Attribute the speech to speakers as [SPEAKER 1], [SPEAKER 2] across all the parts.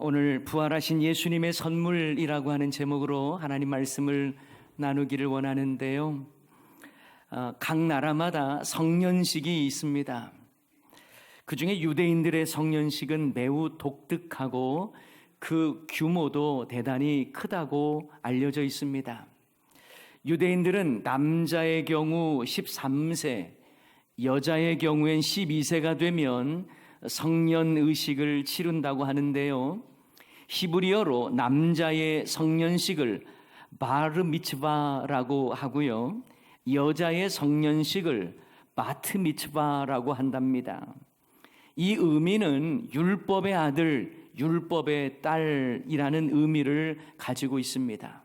[SPEAKER 1] 오늘 부활하신 예수님의 선물이라고 하는 제목으로 하나님 말씀을 나누기를 원하는데요. 어, 각 나라마다 성년식이 있습니다. 그 중에 유대인들의 성년식은 매우 독특하고 그 규모도 대단히 크다고 알려져 있습니다. 유대인들은 남자의 경우 13세, 여자의 경우엔 12세가 되면 성년 의식을 치른다고 하는데요. 히브리어로 남자의 성년식을 바르 미츠바라고 하고요. 여자의 성년식을 마트 미츠바라고 한답니다. 이 의미는 율법의 아들, 율법의 딸이라는 의미를 가지고 있습니다.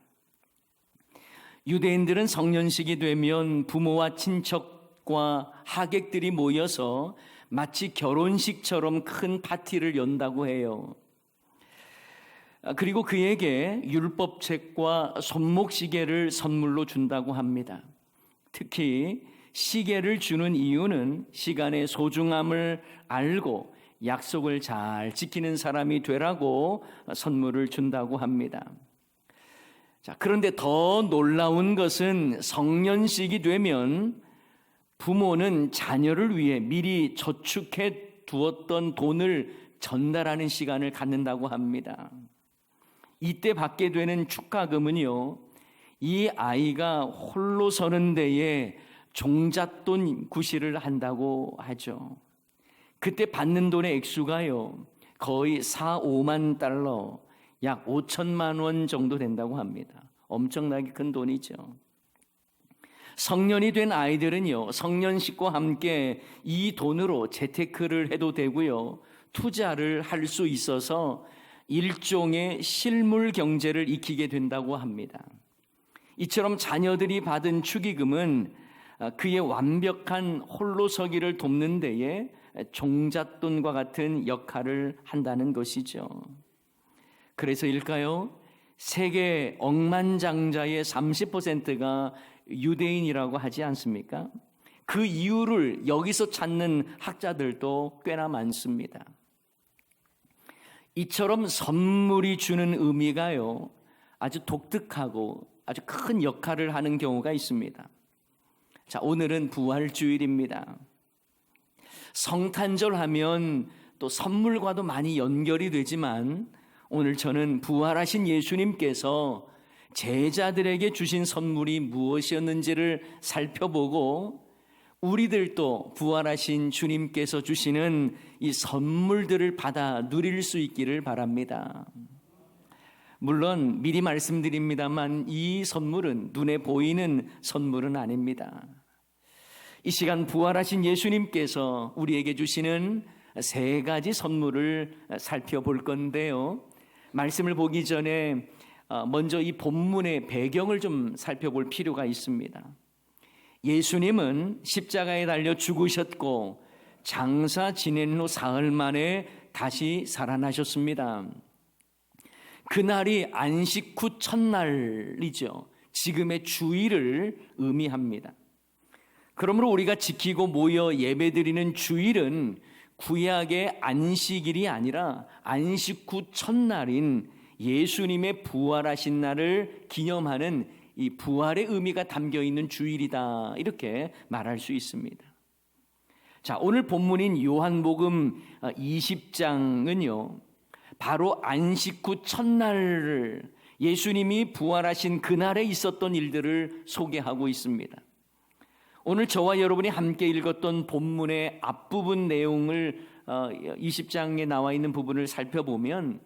[SPEAKER 1] 유대인들은 성년식이 되면 부모와 친척과 하객들이 모여서 마치 결혼식처럼 큰 파티를 연다고 해요. 아, 그리고 그에게 율법책과 손목시계를 선물로 준다고 합니다. 특히 시계를 주는 이유는 시간의 소중함을 알고 약속을 잘 지키는 사람이 되라고 선물을 준다고 합니다. 자, 그런데 더 놀라운 것은 성년식이 되면 부모는 자녀를 위해 미리 저축해 두었던 돈을 전달하는 시간을 갖는다고 합니다. 이때 받게 되는 축가금은요, 이 아이가 홀로 서는 데에 종잣돈 구실을 한다고 하죠. 그때 받는 돈의 액수가요, 거의 4, 5만 달러, 약 5천만 원 정도 된다고 합니다. 엄청나게 큰 돈이죠. 성년이 된 아이들은요, 성년식과 함께 이 돈으로 재테크를 해도 되고요, 투자를 할 수 있어서 일종의 실물 경제를 익히게 된다고 합니다. 이처럼 자녀들이 받은 축의금은 그의 완벽한 홀로 서기를 돕는 데에 종잣돈과 같은 역할을 한다는 것이죠. 그래서일까요? 세계 억만장자의 30%가 유대인이라고 하지 않습니까? 그 이유를 여기서 찾는 학자들도 꽤나 많습니다. 이처럼 선물이 주는 의미가요, 아주 독특하고 아주 큰 역할을 하는 경우가 있습니다. 자, 오늘은 부활주일입니다. 성탄절 하면 또 선물과도 많이 연결이 되지만 오늘 저는 부활하신 예수님께서 제자들에게 주신 선물이 무엇이었는지를 살펴보고 우리들도 부활하신 주님께서 주시는 이 선물들을 받아 누릴 수 있기를 바랍니다. 물론 미리 말씀드립니다만 이 선물은 눈에 보이는 선물은 아닙니다. 이 시간 부활하신 예수님께서 우리에게 주시는 세 가지 선물을 살펴볼 건데요. 말씀을 보기 전에 어, 먼저 이 본문의 배경을 좀 살펴볼 필요가 있습니다. 예수님은 십자가에 달려 죽으셨고 장사 지낸 후 사흘 만에 다시 살아나셨습니다. 그날이 안식 후 첫날이죠. 지금의 주일을 의미합니다. 그러므로 우리가 지키고 모여 예배드리는 주일은 구약의 안식일이 아니라 안식 후 첫날인 예수님의 부활하신 날을 기념하는 이 부활의 의미가 담겨 있는 주일이다. 이렇게 말할 수 있습니다. 자, 오늘 본문인 요한복음 20장은요, 바로 안식 후 첫날을 예수님이 부활하신 그날에 있었던 일들을 소개하고 있습니다. 오늘 저와 여러분이 함께 읽었던 본문의 앞부분 내용을 20장에 어, 나와 있는 부분을 살펴보면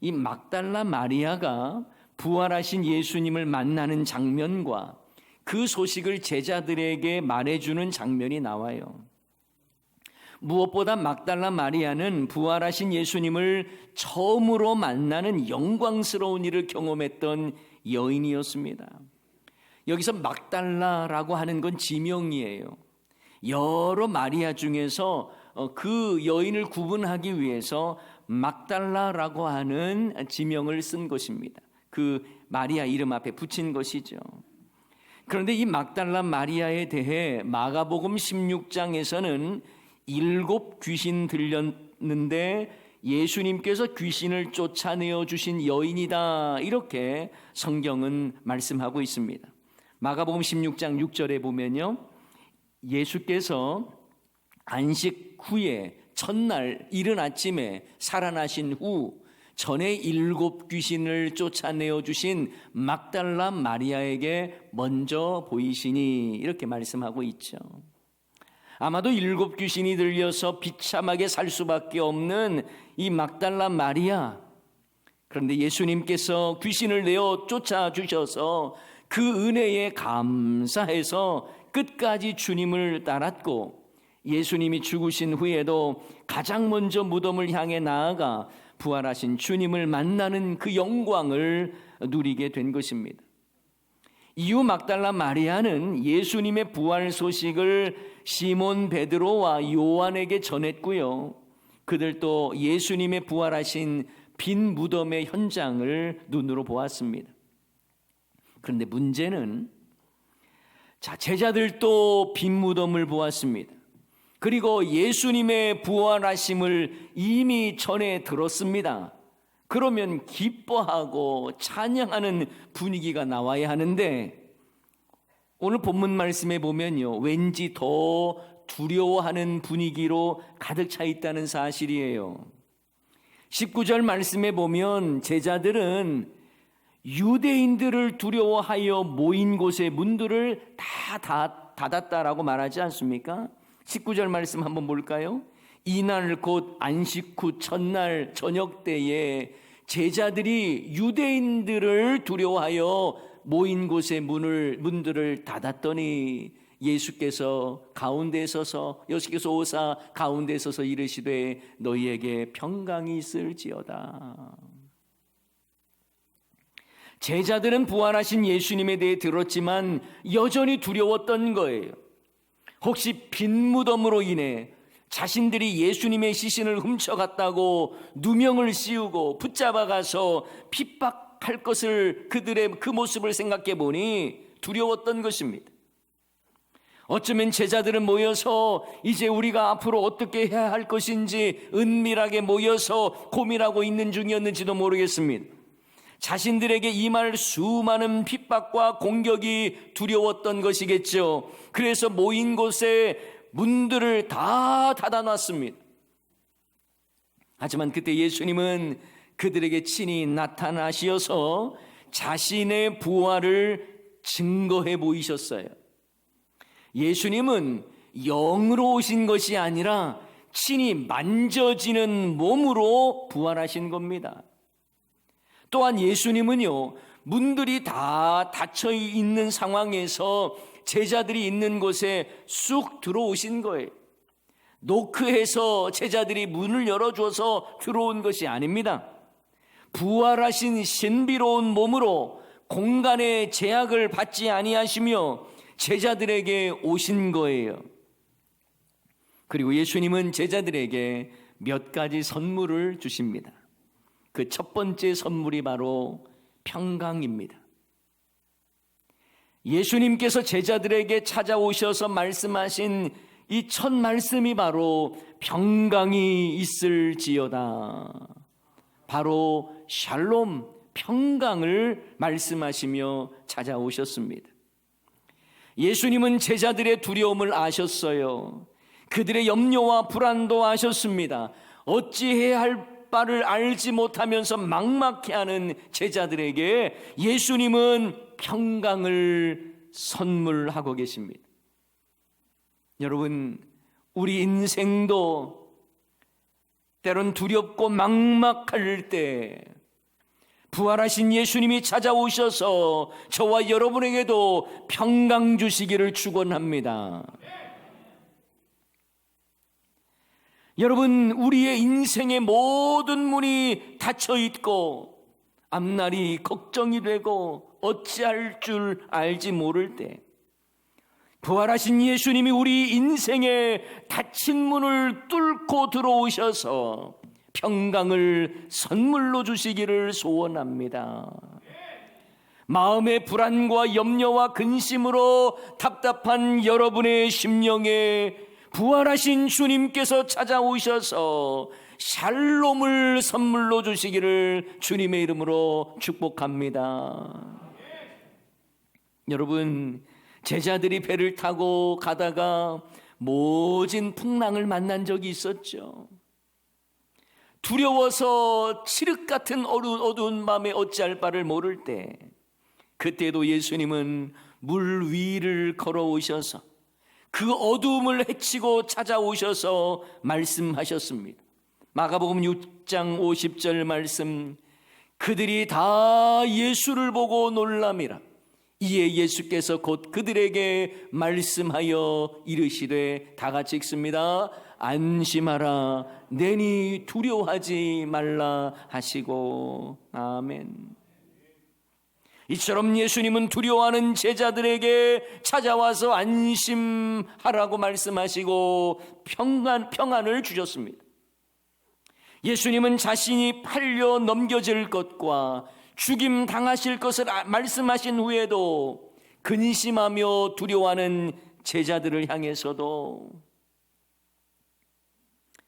[SPEAKER 1] 이 막달라 마리아가 부활하신 예수님을 만나는 장면과 그 소식을 제자들에게 말해주는 장면이 나와요. 무엇보다 막달라 마리아는 부활하신 예수님을 처음으로 만나는 영광스러운 일을 경험했던 여인이었습니다. 여기서 막달라라고 하는 건 지명이에요. 여러 마리아 중에서 어, 그 여인을 구분하기 위해서 막달라라고 하는 지명을 쓴 것입니다. 그 마리아 이름 앞에 붙인 것이죠. 그런데 이 막달라 마리아에 대해 마가복음 16장에서는 일곱 귀신 들렸는데 예수님께서 귀신을 쫓아내어 주신 여인이다. 이렇게 성경은 말씀하고 있습니다. 마가복음 16장 6절에 보면요. 예수께서 안식 후에 첫날 이른 아침에 살아나신 후 전에 일곱 귀신을 쫓아내어 주신 막달라 마리아에게 먼저 보이시니 이렇게 말씀하고 있죠. 아마도 일곱 귀신이 들려서 비참하게 살 수밖에 없는 이 막달라 마리아. 그런데 예수님께서 귀신을 내어 쫓아 주셔서 그 은혜에 감사해서 끝까지 주님을 따랐고 예수님이 죽으신 후에도 가장 먼저 무덤을 향해 나아가 부활하신 주님을 만나는 그 영광을 누리게 된 것입니다. 이후 막달라 마리아는 예수님의 부활 소식을 시몬 베드로와 요한에게 전했고요. 그들도 예수님의 부활하신 빈 무덤의 현장을 눈으로 보았습니다. 그런데 문제는 자, 제자들도 빈 무덤을 보았습니다. 그리고 예수님의 부활하심을 이미 전에 들었습니다. 그러면 기뻐하고 찬양하는 분위기가 나와야 하는데 오늘 본문 말씀에 보면요. 왠지 더 두려워하는 분위기로 가득 차 있다는 사실이에요. 19절 말씀에 보면 제자들은 유대인들을 두려워하여 모인 곳의 문들을 다, 다 닫았다라고 말하지 않습니까? 19절 말씀 한번 볼까요? 이날 곧 안식 후 첫날 저녁 때에 제자들이 유대인들을 두려워하여 모인 곳의 문을 문들을 닫았더니 예수께서 가운데 서서 예수께서 오사 가운데 서서 이르시되 너희에게 평강이 있을지어다. 제자들은 부활하신 예수님에 대해 들었지만 여전히 두려웠던 거예요. 혹시 빈 무덤으로 인해 자신들이 예수님의 시신을 훔쳐갔다고 누명을 씌우고 붙잡아 가서 핍박할 것을 그들의 그 모습을 생각해 보니 두려웠던 것입니다. 어쩌면 제자들은 모여서 이제 우리가 앞으로 어떻게 해야 할 것인지 은밀하게 모여서 고민하고 있는 중이었는지도 모르겠습니다. 자신들에게 임할 수많은 핍박과 공격이 두려웠던 것이겠죠. 그래서 모인 곳에 문들을 다 닫아놨습니다. 하지만 그때 예수님은 그들에게 친히 나타나시어서 자신의 부활을 증거해 보이셨어요. 예수님은 영으로 오신 것이 아니라 친히 만져지는 몸으로 부활하신 겁니다. 또한 예수님은요, 문들이 다 닫혀 있는 상황에서 제자들이 있는 곳에 쑥 들어오신 거예요. 노크해서 제자들이 문을 열어줘서 들어온 것이 아닙니다. 부활하신 신비로운 몸으로 공간의 제약을 받지 아니하시며 제자들에게 오신 거예요. 그리고 예수님은 제자들에게 몇 가지 선물을 주십니다. 그 첫 번째 선물이 바로 평강입니다. 예수님께서 제자들에게 찾아오셔서 말씀하신 이 첫 말씀이 바로 평강이 있을지어다. 바로 샬롬, 평강을 말씀하시며 찾아오셨습니다. 예수님은 제자들의 두려움을 아셨어요. 그들의 염려와 불안도 아셨습니다. 어찌해야 할 바를 알지 못하면서 막막해 하는 제자들에게 예수님은 평강을 선물하고 계십니다. 여러분, 우리 인생도 때론 두렵고 막막할 때 부활하신 예수님이 찾아오셔서 저와 여러분에게도 평강 주시기를 축원합니다. 여러분, 우리의 인생의 모든 문이 닫혀 있고 앞날이 걱정이 되고 어찌할 줄 알지 모를 때 부활하신 예수님이 우리 인생의 닫힌 문을 뚫고 들어오셔서 평강을 선물로 주시기를 소원합니다. 마음의 불안과 염려와 근심으로 답답한 여러분의 심령에 부활하신 주님께서 찾아오셔서 샬롬을 선물로 주시기를 주님의 이름으로 축복합니다. 여러분, 제자들이 배를 타고 가다가 모진 풍랑을 만난 적이 있었죠. 두려워서 칠흑 같은 어두운, 밤에 어찌할 바를 모를 때, 그때도 예수님은 물 위를 걸어오셔서 그 어두움을 헤치고 찾아오셔서 말씀하셨습니다. 마가복음 6장 50절 말씀 그들이 다 예수를 보고 놀람이라 이에 예수께서 곧 그들에게 말씀하여 이르시되 다 같이 읽습니다. 안심하라 내니 두려워하지 말라 하시고 아멘. 이처럼 예수님은 두려워하는 제자들에게 찾아와서 안심하라고 말씀하시고 평안, 평안을 주셨습니다. 예수님은 자신이 팔려 넘겨질 것과 죽임 당하실 것을 아- 말씀하신 후에도 근심하며 두려워하는 제자들을 향해서도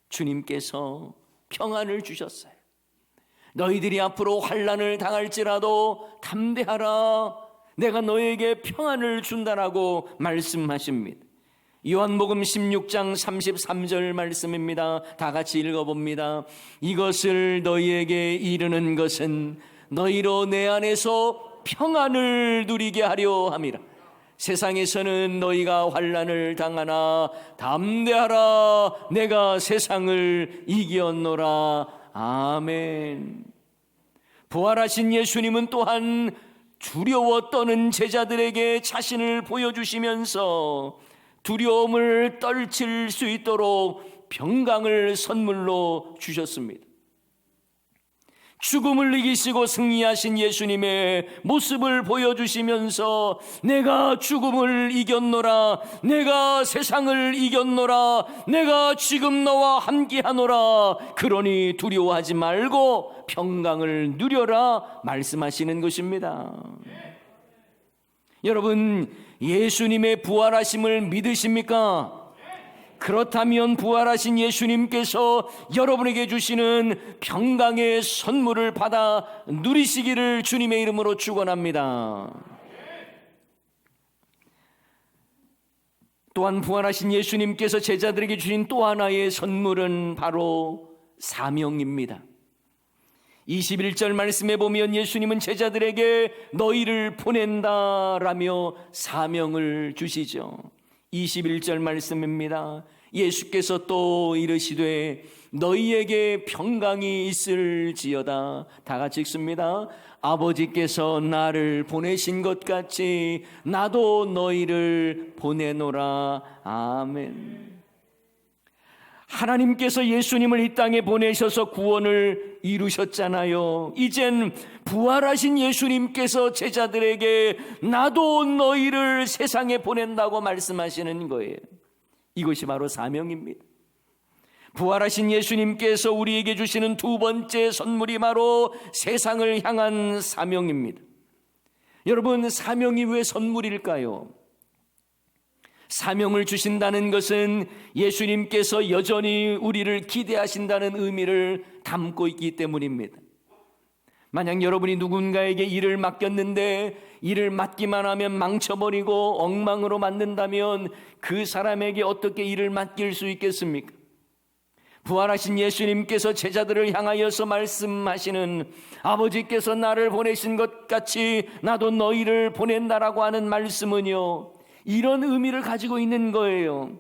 [SPEAKER 1] 주님께서 평안을 주셨어요. 너희들이 앞으로 환란을 당할지라도 담대하라. 내가 너에게 평안을 준다라고 말씀하십니다. 요한복음 16장 33절 말씀입니다. 다 같이 읽어봅니다. 이것을 너희에게 이르는 것은 너희로 내 안에서 평안을 누리게 하려 함이라. 세상에서는 너희가 환란을 당하나 담대하라 내가 세상을 이겼노라 아멘 부활하신 예수님은 또한 두려워 떠는 제자들에게 자신을 보여주시면서 두려움을 떨칠 수 있도록 병강을 선물로 주셨습니다. 죽음을 이기시고 승리하신 예수님의 모습을 보여주시면서 내가 죽음을 이겼노라, 내가 세상을 이겼노라, 내가 지금 너와 함께하노라, 그러니 두려워하지 말고 평강을 누려라 말씀하시는 것입니다. 여러분, 예수님의 부활하심을 믿으십니까? 그렇다면 부활하신 예수님께서 여러분에게 주시는 평강의 선물을 받아 누리시기를 주님의 이름으로 축원합니다. 또한 부활하신 예수님께서 제자들에게 주신 또 하나의 선물은 바로 사명입니다. 21절 말씀에 보면 예수님은 제자들에게 너희를 보낸다라며 사명을 주시죠. 21절 말씀입니다. 예수께서 또 이르시되 너희에게 평강이 있을지어다. 다 같이 읽습니다. 아버지께서 나를 보내신 것 같이 나도 너희를 보내노라. 아멘. 하나님께서 예수님을 이 땅에 보내셔서 구원을 이루셨잖아요. 이젠 부활하신 예수님께서 제자들에게 나도 너희를 세상에 보낸다고 말씀하시는 거예요. 이것이 바로 사명입니다. 부활하신 예수님께서 우리에게 주시는 두 번째 선물이 바로 세상을 향한 사명입니다. 여러분, 사명이 왜 선물일까요? 사명을 주신다는 것은 예수님께서 여전히 우리를 기대하신다는 의미를 담고 있기 때문입니다. 만약 여러분이 누군가에게 일을 맡겼는데 일을 맡기만 하면 망쳐버리고 엉망으로 만든다면 그 사람에게 어떻게 일을 맡길 수 있겠습니까? 부활하신 예수님께서 제자들을 향하여서 말씀하시는 아버지께서 나를 보내신 것 같이 나도 너희를 보낸다라고 하는 말씀은요, 이런 의미를 가지고 있는 거예요.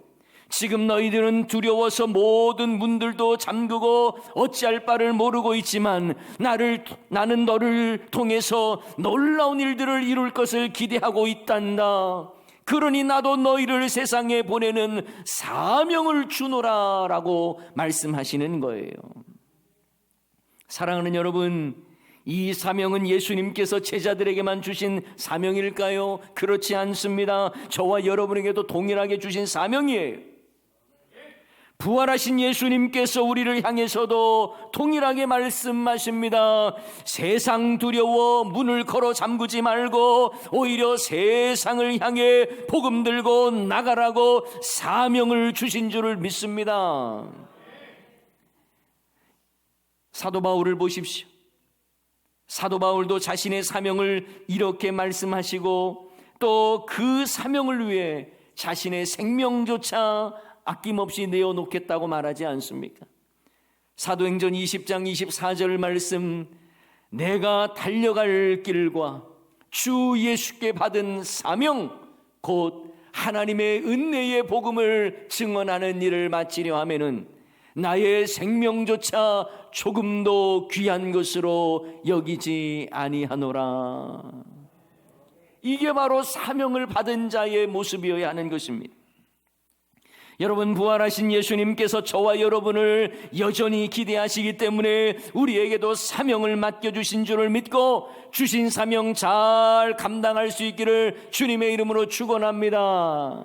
[SPEAKER 1] 지금 너희들은 두려워서 모든 문들도 잠그고 어찌할 바를 모르고 있지만 나를 나는 너를 통해서 놀라운 일들을 이룰 것을 기대하고 있단다. 그러니 나도 너희를 세상에 보내는 사명을 주노라라고 말씀하시는 거예요. 사랑하는 여러분, 이 사명은 예수님께서 제자들에게만 주신 사명일까요? 그렇지 않습니다. 저와 여러분에게도 동일하게 주신 사명이에요. 부활하신 예수님께서 우리를 향해서도 동일하게 말씀하십니다. 세상 두려워 문을 걸어 잠그지 말고 오히려 세상을 향해 복음 들고 나가라고 사명을 주신 줄을 믿습니다. 사도 바울을 보십시오. 사도 바울도 자신의 사명을 이렇게 말씀하시고 또 그 사명을 위해 자신의 생명조차 아낌없이 내어놓겠다고 말하지 않습니까? 사도행전 20장 24절 말씀 내가 달려갈 길과 주 예수께 받은 사명 곧 하나님의 은혜의 복음을 증언하는 일을 마치려 하면은 나의 생명조차 조금도 귀한 것으로 여기지 아니하노라. 이게 바로 사명을 받은 자의 모습이어야 하는 것입니다. 여러분 부활하신 예수님께서 저와 여러분을 여전히 기대하시기 때문에 우리에게도 사명을 맡겨 주신 줄을 믿고 주신 사명 잘 감당할 수 있기를 주님의 이름으로 축원합니다.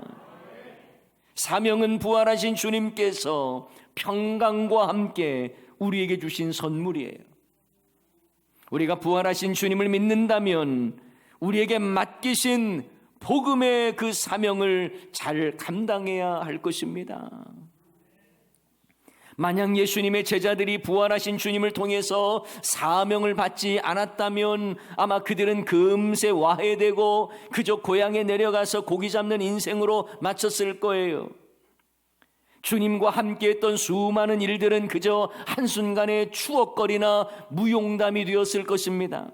[SPEAKER 1] 사명은 부활하신 주님께서 평강과 함께 우리에게 주신 선물이에요. 우리가 부활하신 주님을 믿는다면 우리에게 맡기신 복음의 그 사명을 잘 감당해야 할 것입니다. 만약 예수님의 제자들이 부활하신 주님을 통해서 사명을 받지 않았다면 아마 그들은 금세 와해되고 그저 고향에 내려가서 고기 잡는 인생으로 마쳤을 거예요. 주님과 함께 했던 수많은 일들은 그저 한순간의 추억거리나 무용담이 되었을 것입니다.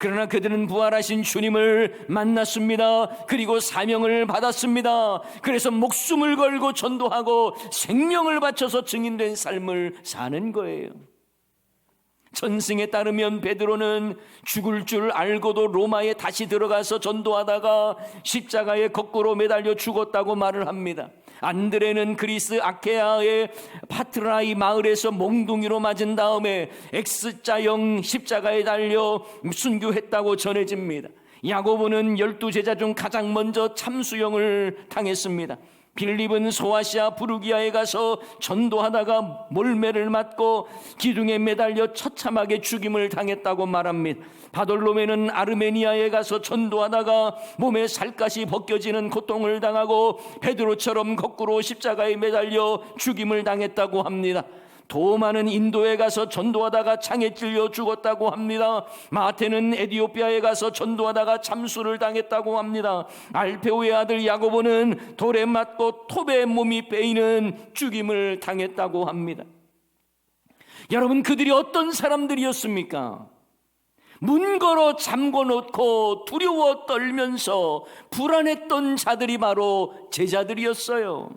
[SPEAKER 1] 그러나 그들은 부활하신 주님을 만났습니다. 그리고 사명을 받았습니다. 그래서 목숨을 걸고 전도하고 생명을 바쳐서 증인된 삶을 사는 거예요. 전승에 따르면 베드로는 죽을 줄 알고도 로마에 다시 들어가서 전도하다가 십자가에 거꾸로 매달려 죽었다고 말을 합니다. 안드레는 그리스 아케아의 파트라이 마을에서 몽둥이로 맞은 다음에 X자형 십자가에 달려 순교했다고 전해집니다. 야고보는 열두 제자 중 가장 먼저 참수형을 당했습니다. 빌립은 소아시아 부르기아에 가서 전도하다가 몰매를 맞고 기둥에 매달려 처참하게 죽임을 당했다고 말합니다. 바돌로메는 아르메니아에 가서 전도하다가 몸에 살갗이 벗겨지는 고통을 당하고 베드로처럼 거꾸로 십자가에 매달려 죽임을 당했다고 합니다. 도마는 인도에 가서 전도하다가 창에 찔려 죽었다고 합니다. 마테는 에디오피아에 가서 전도하다가 참수를 당했다고 합니다. 알페오의 아들 야고보는 돌에 맞고 톱에 몸이 베이는 죽임을 당했다고 합니다. 여러분 그들이 어떤 사람들이었습니까? 문 걸어 잠궈 놓고 두려워 떨면서 불안했던 자들이 바로 제자들이었어요.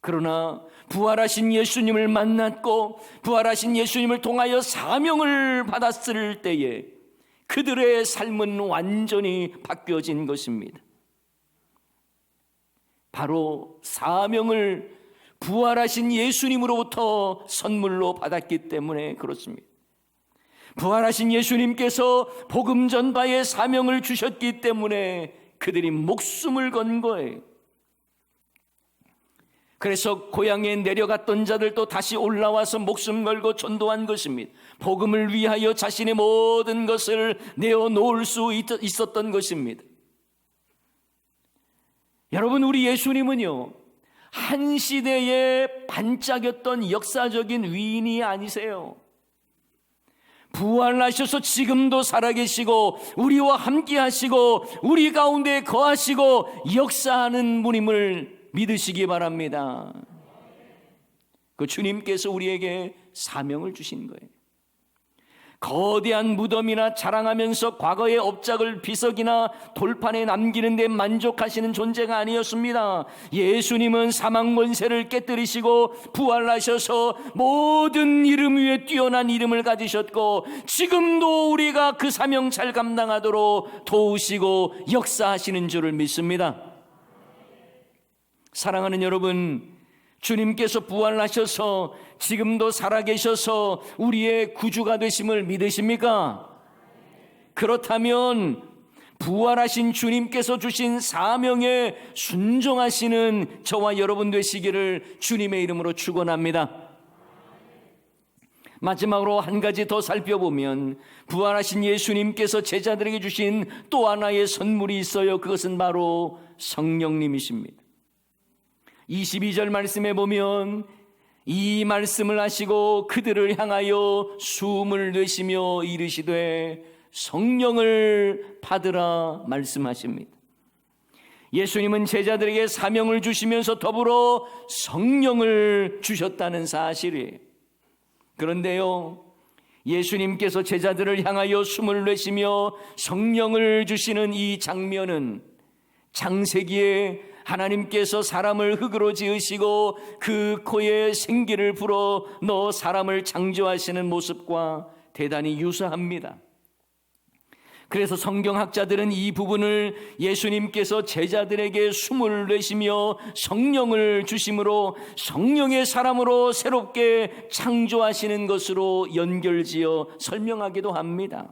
[SPEAKER 1] 그러나 부활하신 예수님을 만났고 부활하신 예수님을 통하여 사명을 받았을 때에 그들의 삶은 완전히 바뀌어진 것입니다. 바로 사명을 부활하신 예수님으로부터 선물로 받았기 때문에 그렇습니다. 부활하신 예수님께서 복음 전파의 사명을 주셨기 때문에 그들이 목숨을 건 거예요. 그래서 고향에 내려갔던 자들도 다시 올라와서 목숨 걸고 전도한 것입니다. 복음을 위하여 자신의 모든 것을 내어놓을 수 있었던 것입니다. 여러분, 우리 예수님은요, 한 시대에 반짝였던 역사적인 위인이 아니세요. 부활하셔서 지금도 살아계시고 우리와 함께 하시고 우리 가운데 거하시고 역사하는 분임을 믿으시기 바랍니다. 그 주님께서 우리에게 사명을 주신 거예요. 거대한 무덤이나 자랑하면서 과거의 업적을 비석이나 돌판에 남기는 데 만족하시는 존재가 아니었습니다. 예수님은 사망 권세를 깨뜨리시고 부활하셔서 모든 이름 위에 뛰어난 이름을 가지셨고 지금도 우리가 그 사명 잘 감당하도록 도우시고 역사하시는 줄을 믿습니다. 사랑하는 여러분, 주님께서 부활하셔서 지금도 살아계셔서 우리의 구주가 되심을 믿으십니까? 그렇다면 부활하신 주님께서 주신 사명에 순종하시는 저와 여러분 되시기를 주님의 이름으로 축원합니다. 마지막으로 한 가지 더 살펴보면 부활하신 예수님께서 제자들에게 주신 또 하나의 선물이 있어요. 그것은 바로 성령님이십니다. 22절 말씀에 보면 이 말씀을 하시고 그들을 향하여 숨을 내쉬며 이르시되 성령을 받으라 말씀하십니다. 예수님은 제자들에게 사명을 주시면서 더불어 성령을 주셨다는 사실이에요. 그런데요, 예수님께서 제자들을 향하여 숨을 내쉬며 성령을 주시는 이 장면은 장세기에 하나님께서 사람을 흙으로 지으시고 그 코에 생기를 불어 넣어 사람을 창조하시는 모습과 대단히 유사합니다. 그래서 성경학자들은 이 부분을 예수님께서 제자들에게 숨을 내쉬며 성령을 주심으로 성령의 사람으로 새롭게 창조하시는 것으로 연결지어 설명하기도 합니다.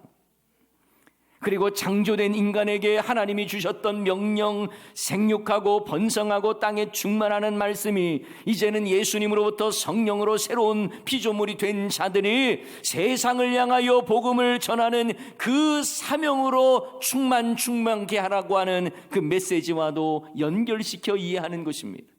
[SPEAKER 1] 그리고 창조된 인간에게 하나님이 주셨던 명령, 생육하고 번성하고 땅에 충만하는 말씀이 이제는 예수님으로부터 성령으로 새로운 피조물이 된 자들이 세상을 향하여 복음을 전하는 그 사명으로 충만 충만케 하라고 하는 그 메시지와도 연결시켜 이해하는 것입니다.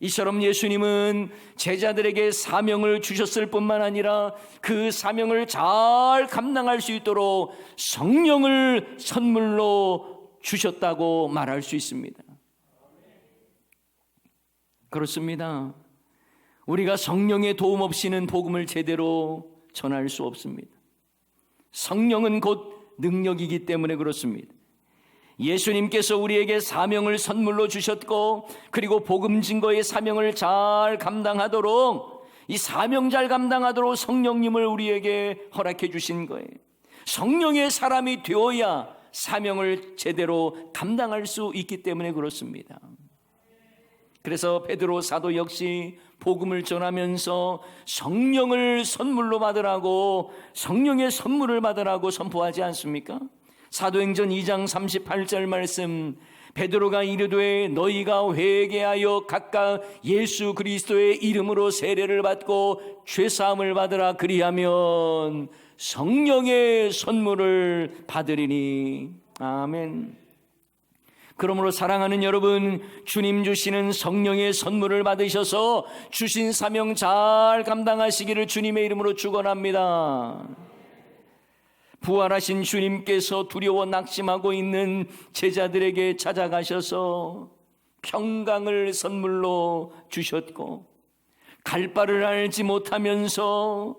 [SPEAKER 1] 이처럼 예수님은 제자들에게 사명을 주셨을 뿐만 아니라 그 사명을 잘 감당할 수 있도록 성령을 선물로 주셨다고 말할 수 있습니다. 그렇습니다. 우리가 성령의 도움 없이는 복음을 제대로 전할 수 없습니다. 성령은 곧 능력이기 때문에 그렇습니다. 예수님께서 우리에게 사명을 선물로 주셨고 그리고 복음 증거의 사명을 잘 감당하도록 이 사명 잘 감당하도록 성령님을 우리에게 허락해 주신 거예요. 성령의 사람이 되어야 사명을 제대로 감당할 수 있기 때문에 그렇습니다. 그래서 베드로 사도 역시 복음을 전하면서 성령을 선물로 받으라고 성령의 선물을 받으라고 선포하지 않습니까? 사도행전 2장 38절 말씀 베드로가 이르되 너희가 회개하여 각각 예수 그리스도의 이름으로 세례를 받고 죄 사함을 받으라 그리하면 성령의 선물을 받으리니 아멘. 그러므로 사랑하는 여러분, 주님 주시는 성령의 선물을 받으셔서 주신 사명 잘 감당하시기를 주님의 이름으로 축원합니다. 부활하신 주님께서 두려워 낙심하고 있는 제자들에게 찾아가셔서 평강을 선물로 주셨고 갈 바를 알지 못하면서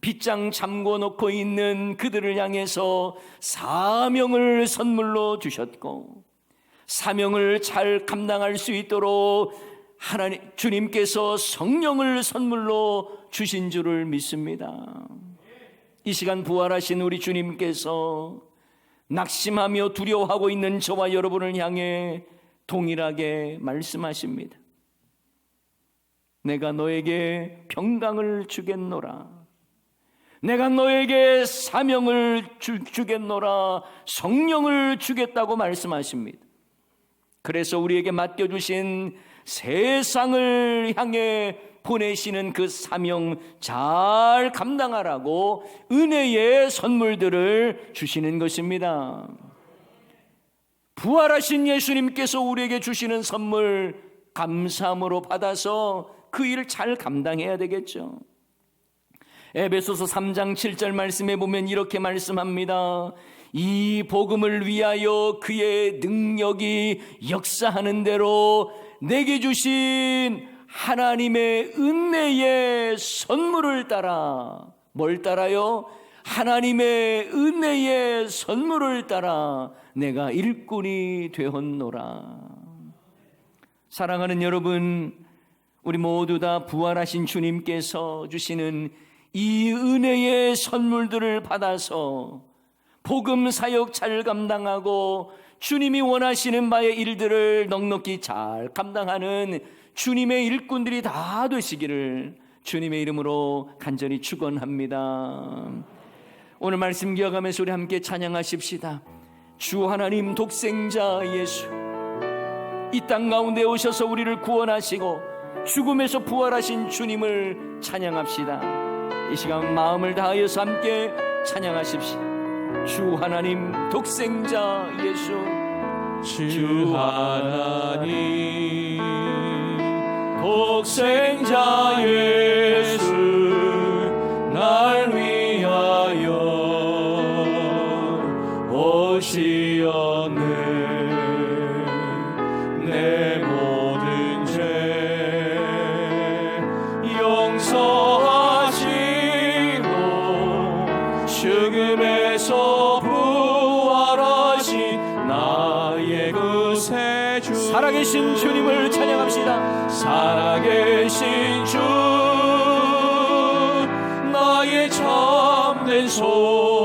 [SPEAKER 1] 빗장 잠궈 놓고 있는 그들을 향해서 사명을 선물로 주셨고 사명을 잘 감당할 수 있도록 하나님 주님께서 성령을 선물로 주신 줄을 믿습니다. 이 시간 부활하신 우리 주님께서 낙심하며 두려워하고 있는 저와 여러분을 향해 동일하게 말씀하십니다. 내가 너에게 평강을 주겠노라. 내가 너에게 사명을 주, 주겠노라. 성령을 주겠다고 말씀하십니다. 그래서 우리에게 맡겨주신 세상을 향해 보내시는 그 사명 잘 감당하라고 은혜의 선물들을 주시는 것입니다. 부활하신 예수님께서 우리에게 주시는 선물 감사함으로 받아서 그 일을 잘 감당해야 되겠죠. 에베소서 3장 7절 말씀에 보면 이렇게 말씀합니다. 이 복음을 위하여 그의 능력이 역사하는 대로 내게 주신 하나님의 은혜의 선물을 따라 뭘 따라요? 하나님의 은혜의 선물을 따라 내가 일꾼이 되었노라. 사랑하는 여러분, 우리 모두 다 부활하신 주님께서 주시는 이 은혜의 선물들을 받아서 복음 사역 잘 감당하고 주님이 원하시는 바의 일들을 넉넉히 잘 감당하는 주님의 일꾼들이 다 되시기를 주님의 이름으로 간절히 축원합니다. 오늘 말씀 기억하면서 우리 함께 찬양하십시다. 주 하나님 독생자 예수 이 땅 가운데 오셔서 우리를 구원하시고 죽음에서 부활하신 주님을 찬양합시다. 이 시간 마음을 다하여서 함께 찬양하십시다. 주 하나님 독생자 예수
[SPEAKER 2] 주 하나님 복생자 예 참된 소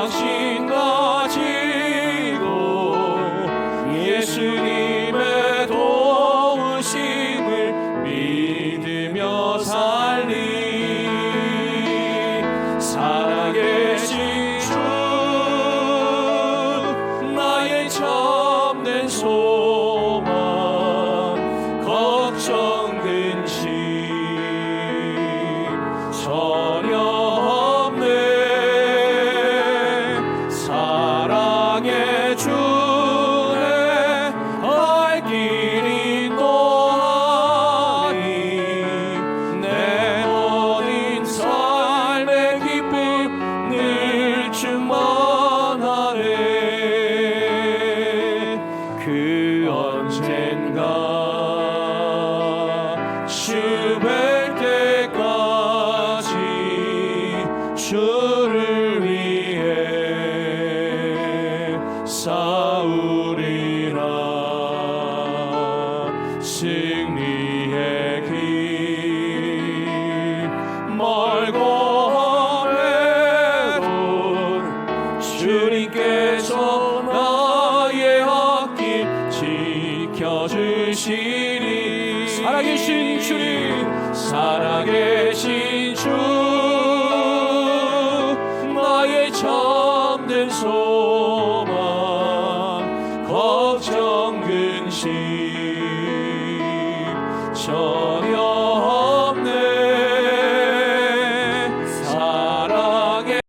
[SPEAKER 2] 확신